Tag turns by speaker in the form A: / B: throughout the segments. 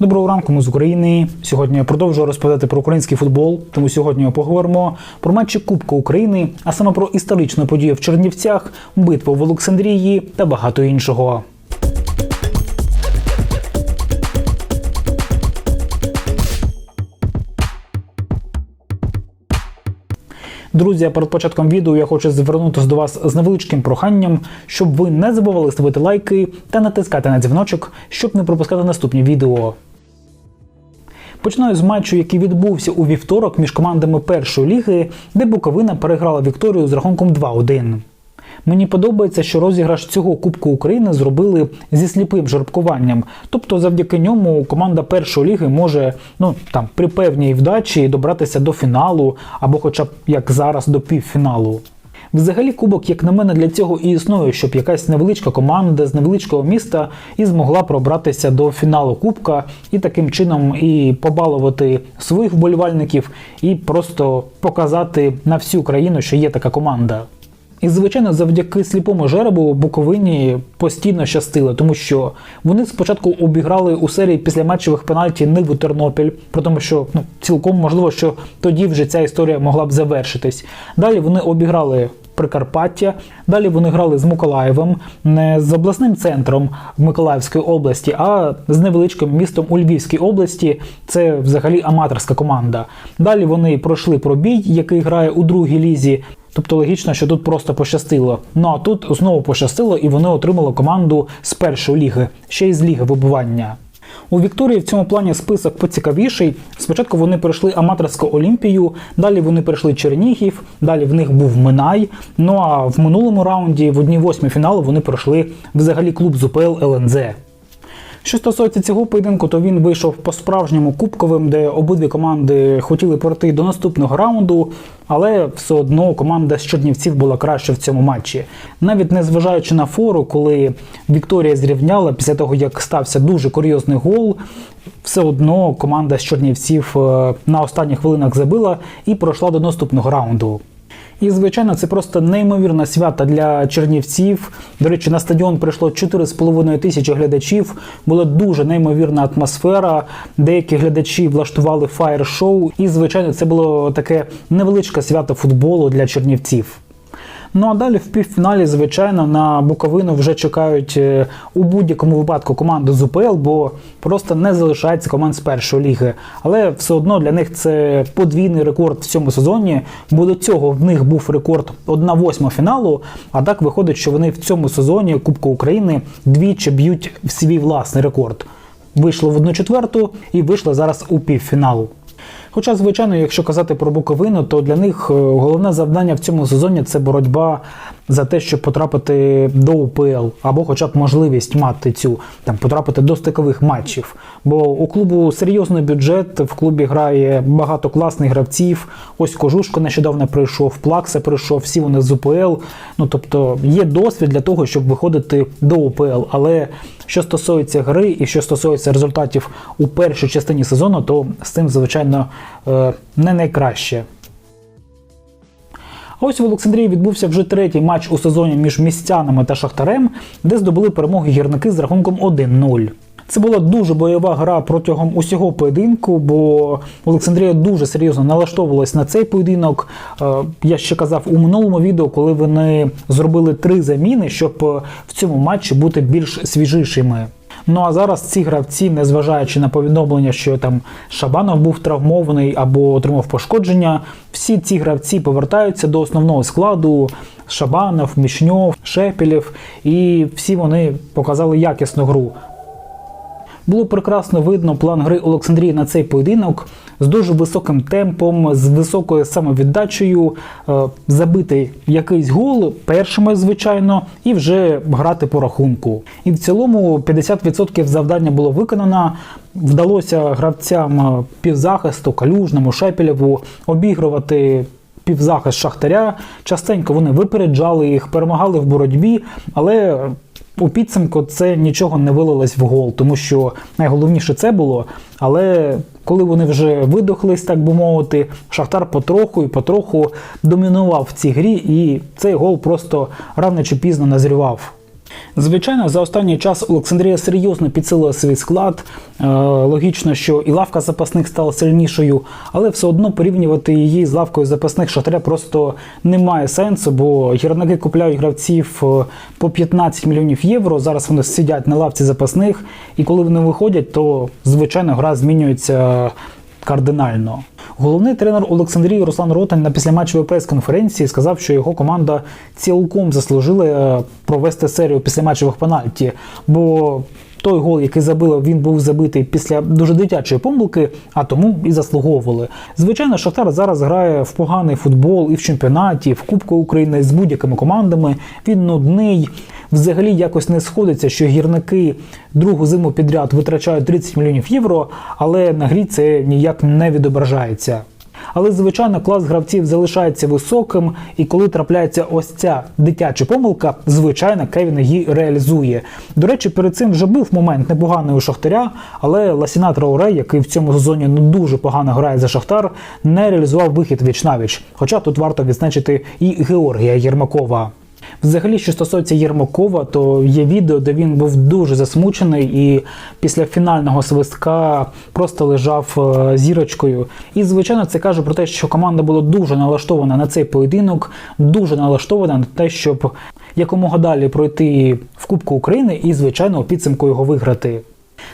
A: Доброго ранку, ми з України. Сьогодні я продовжую розповідати про український футбол. Тому сьогодні ми поговоримо про матчі Кубка України, а саме про історичну подію в Чернівцях, битву в Олександрії та багато іншого. Друзі, перед початком відео я хочу звернутися до вас з невеличким проханням, щоб ви не забували ставити лайки та натискати на дзвіночок, щоб не пропускати наступні відео. Починаю з матчу, який відбувся у вівторок між командами першої ліги, де Буковина переграла Вікторію з рахунком 2-1. Мені подобається, що розіграш цього Кубку України зробили зі сліпим жеребкуванням. Тобто, завдяки ньому команда першої ліги може ну там при певній вдачі добратися до фіналу або, хоча б як зараз, до півфіналу. Взагалі, кубок, як на мене, для цього і існує, щоб якась невеличка команда з невеличкого міста і змогла пробратися до фіналу Кубка і таким чином і побалувати своїх вболівальників, і просто показати на всю країну, що є така команда. І, звичайно, завдяки сліпому жеребу Буковині постійно щастило, тому що вони спочатку обіграли у серії після матчевих пенальті Ниву Тернопіль, про тому, що ну, цілком можливо, що тоді вже ця історія могла б завершитись. Далі вони обіграли Прикарпаття, далі вони грали з Миколаєвом, не з обласним центром в Миколаївській області, а з невеличким містом у Львівській області. Це взагалі аматорська команда. Далі вони пройшли пробій, який грає у другій лізі. Тобто логічно, що тут просто пощастило. Ну а тут знову пощастило, і вони отримали команду з першої ліги, ще й з ліги вибування. У Вікторії в цьому плані список поцікавіший. Спочатку вони пройшли аматорську Олімпію, далі вони пройшли Чернігів, далі в них був Минай. Ну а в минулому раунді, в одній восьмій фіналу, вони пройшли взагалі клуб з УПЛ ЛНЗ. Що стосується цього поєдинку, то він вийшов по-справжньому кубковим, де обидві команди хотіли пройти до наступного раунду, але все одно команда з Чернівців була краще в цьому матчі. Навіть не зважаючи на фору, коли Вікторія зрівняла після того, як стався дуже курйозний гол, все одно команда з Чернівців е, на останніх хвилинах забила і пройшла до наступного раунду. І, звичайно, це просто неймовірна свята для чернівців. До речі, на стадіон прийшло 4,5 тисячі глядачів. Була дуже неймовірна атмосфера. Деякі глядачі влаштували фаєр-шоу. І, звичайно, це було таке невеличке свято футболу для чернівців. Ну а далі в півфіналі, звичайно, на Буковину вже чекають е, у будь-якому випадку команди з УПЛ, бо просто не залишається команд з першої ліги. Але все одно для них це подвійний рекорд в цьому сезоні, бо до цього в них був рекорд 1-8 фіналу. А так виходить, що вони в цьому сезоні Кубку України двічі б'ють в свій власний рекорд. Вийшло в одну четверту і вийшло зараз у півфінал. Хоча, звичайно, якщо казати про Буковину, то для них е, головне завдання в цьому сезоні це боротьба за те, щоб потрапити до УПЛ, або хоча б можливість мати цю там потрапити до стикових матчів. Бо у клубу серйозний бюджет, в клубі грає багато класних гравців. Ось Кожушко нещодавно прийшов, Плакса прийшов, всі вони з УПЛ. Ну тобто є досвід для того, щоб виходити до УПЛ. Але що стосується гри і що стосується результатів у першій частині сезону, то з цим, звичайно, е, не найкраще. А ось в Олександрії відбувся вже третій матч у сезоні між містянами та Шахтарем, де здобули перемоги гірники з рахунком 1-0. Це була дуже бойова гра протягом усього поєдинку, бо Олександрія дуже серйозно налаштовувалась на цей поєдинок. Е, Я ще казав у минулому відео, коли вони зробили три заміни, щоб е, в цьому матчі бути більш свіжішими. Ну а зараз ці гравці, незважаючи на повідомлення, що там Шабанов був травмований або отримав пошкодження, всі ці гравці повертаються до основного складу. Шабанов, Мішньов, Шепелєв, і всі вони показали якісну гру. Було прекрасно видно план гри Олександрії на цей поєдинок з дуже високим темпом, з високою самовіддачею, е, забити якийсь гол першими, звичайно, і вже грати по рахунку. І в цілому 50% завдання було виконано. Вдалося гравцям е, півзахисту, калюжному, Шепелєву обігрувати півзахист Шахтаря. Частенько вони випереджали їх, перемагали в боротьбі, але у підсумку це нічого не вилилось в гол, тому що найголовніше це було. Але коли вони вже видохлись, так би мовити, Шахтар потроху і потроху домінував в цій грі, і цей гол просто рано чи пізно назрівав. Звичайно, за останній час Олександрія серйозно підсилила свій склад. Е, логічно, що і лавка запасних стала сильнішою, але все одно порівнювати її з лавкою запасних шахтаря просто немає сенсу, бо гірники купляють гравців е, по 15 мільйонів євро. Зараз вони сидять на лавці запасних, і коли вони виходять, то звичайно гра змінюється кардинально. Головний тренер Олександрії Руслан Ротань на післяматчевій прес-конференції сказав, що його команда цілком заслужила е, провести серію післяматчевих пенальті, бо той гол, який забили, він був забитий після дуже дитячої помилки, а тому і заслуговували. Звичайно, Шахтар зараз грає в поганий футбол і в чемпіонаті, і в Кубку України з будь-якими командами. Він нудний. Взагалі якось не сходиться, що гірники другу зиму підряд витрачають 30 мільйонів євро, але на грі це ніяк не відображається. Але звичайно, клас гравців залишається високим, і коли трапляється ось ця дитяча помилка, звичайно, Кевін її реалізує. До речі, перед цим вже був момент непоганий у Шахтаря, але Ласіна Траоре, який в цьому сезоні не дуже погано грає за Шахтар, не реалізував вихід віч навіч. Хоча тут варто відзначити і Георгія Єрмакова. Взагалі, що стосується Єрмакова, то є відео, де він був дуже засмучений і після фінального свистка просто лежав е, зірочкою. І, звичайно, це каже про те, що команда була дуже налаштована на цей поєдинок, дуже налаштована на те, щоб якомога далі пройти в Кубку України і, звичайно, у підсумку його виграти.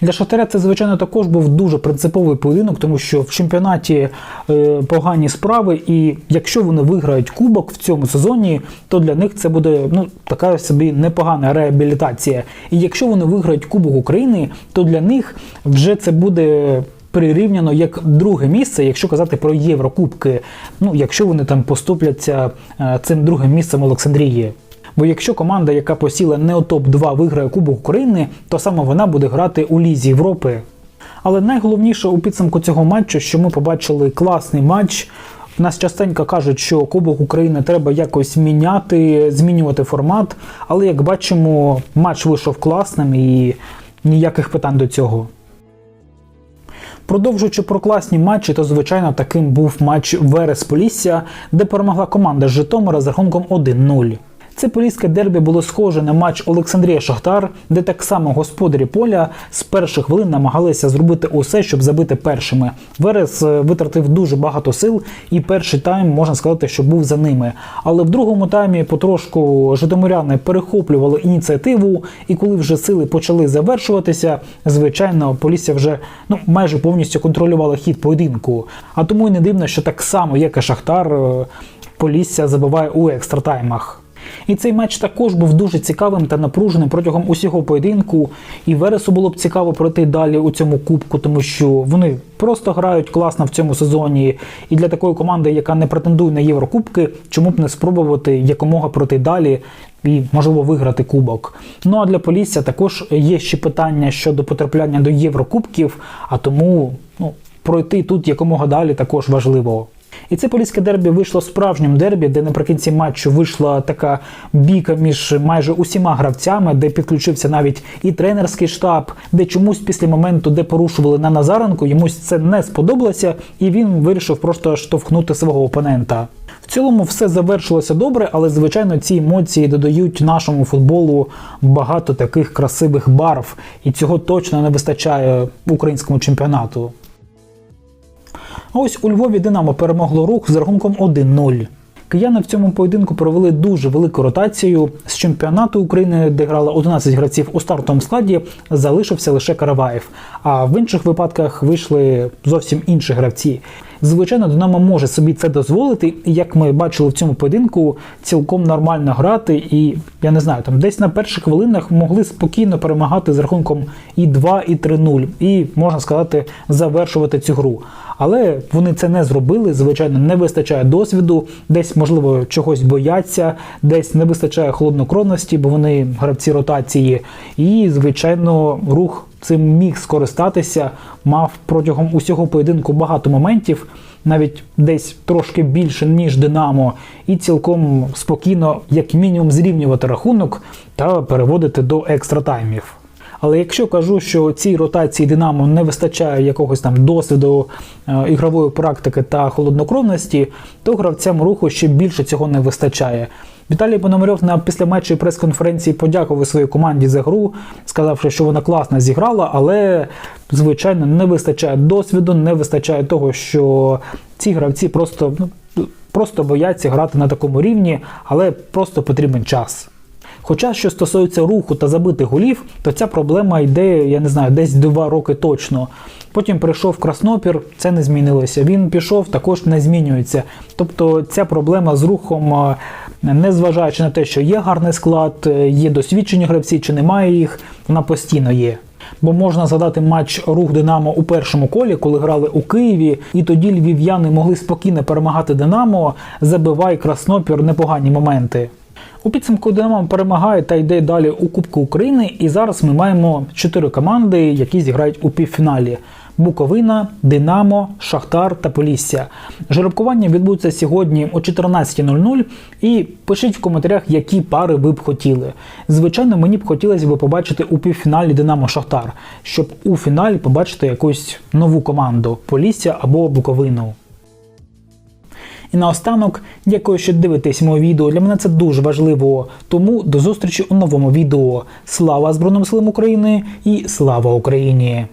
A: Для Шахтаря це, звичайно, також був дуже принциповий поєдинок, тому що в чемпіонаті е, погані справи, і якщо вони виграють кубок в цьому сезоні, то для них це буде ну, така собі непогана реабілітація. І якщо вони виграють Кубок України, то для них вже це буде. Прирівняно як друге місце, якщо казати про Єврокубки, ну якщо вони там поступляться е, цим другим місцем Олександрії. Бо якщо команда, яка посіла не у топ-2 виграє Кубок України, то саме вона буде грати у Лізі Європи. Але найголовніше у підсумку цього матчу, що ми побачили класний матч. У нас частенько кажуть, що Кубок України треба якось міняти, змінювати формат. Але як бачимо, матч вийшов класним і ніяких питань до цього. Продовжуючи про класні матчі, то звичайно таким був матч Верес Полісся, де перемогла команда Житомира з рахунком 1-0. Це поліське дербі було схоже на матч Олександрія Шахтар, де так само господарі поля з перших хвилин намагалися зробити усе, щоб забити першими. Верес е, витратив дуже багато сил, і перший тайм можна сказати, що був за ними. Але в другому таймі потрошку житомиряни перехоплювали ініціативу, і коли вже сили почали завершуватися, звичайно, Полісся вже ну майже повністю контролювала хід поєдинку. А тому й не дивно, що так само, як і Шахтар, е, Полісся забиває у екстратаймах. І цей матч також був дуже цікавим та напруженим протягом усього поєдинку. І Вересу було б цікаво пройти далі у цьому кубку, тому що вони просто грають класно в цьому сезоні. І для такої команди, яка не претендує на Єврокубки, чому б не спробувати якомога пройти далі. І можливо виграти кубок. Ну а для Полісся також є ще питання щодо потрапляння до Єврокубків, а тому ну, пройти тут якомога далі також важливо. І це поліське дербі вийшло справжнім дербі, де наприкінці матчу вийшла така бійка між майже усіма гравцями, де підключився навіть і тренерський штаб, де чомусь після моменту, де порушували на Назаренку, йомусь це не сподобалося, і він вирішив просто штовхнути свого опонента. В цілому все завершилося добре, але звичайно ці емоції додають нашому футболу багато таких красивих барв, і цього точно не вистачає українському чемпіонату. А ось у Львові Динамо перемогло рух з рахунком 1-0. Кияни в цьому поєдинку провели дуже велику ротацію. З чемпіонату України, де грало 11 гравців у стартовому складі, залишився лише Караваєв. А в інших випадках вийшли зовсім інші гравці. Звичайно, Динамо може собі це дозволити, як ми бачили в цьому поєдинку, цілком нормально грати. І я не знаю, там десь на перших хвилинах могли спокійно перемагати з рахунком і 2, і 3-0, і можна сказати, завершувати цю гру. Але вони це не зробили. Звичайно, не вистачає досвіду, десь можливо чогось бояться, десь не вистачає холоднокровності, бо вони гравці ротації. І звичайно, рух цим міг скористатися, мав протягом усього поєдинку багато моментів, навіть десь трошки більше, ніж Динамо, і цілком спокійно, як мінімум, зрівнювати рахунок та переводити до екстратаймів. Але якщо кажу, що цій ротації Динамо не вистачає якогось там досвіду е, ігрової практики та холоднокровності, то гравцям руху ще більше цього не вистачає. Віталій Пономарьов на післяматчій прес-конференції подякував своїй команді за гру, сказавши, що вона класно зіграла, але звичайно не вистачає досвіду, не вистачає того, що ці гравці просто, ну, просто бояться грати на такому рівні, але просто потрібен час. Хоча, що стосується руху та забитих голів, то ця проблема йде, я не знаю, десь два роки точно. Потім прийшов Краснопір, це не змінилося. Він пішов, також не змінюється. Тобто ця проблема з рухом, незважаючи на те, що є гарний склад, е, є досвідчені гравці чи немає їх, вона постійно є. Бо можна згадати матч рух Динамо у першому колі, коли грали у Києві, і тоді львів'яни могли спокійно перемагати Динамо, забивай Краснопір непогані моменти. У підсумку Динамо перемагає та йде далі у Кубку України. І зараз ми маємо чотири команди, які зіграють у півфіналі: Буковина, Динамо, Шахтар та Полісся. Жеребкування відбудеться сьогодні о 14.00. І пишіть в коментарях, які пари ви б хотіли. Звичайно, мені б хотілося б побачити у півфіналі Динамо Шахтар, щоб у фіналі побачити якусь нову команду Полісся або Буковину. І наостанок, дякую, що дивитесь моє відео. Для мене це дуже важливо. Тому до зустрічі у новому відео. Слава Збройним силам України і слава Україні!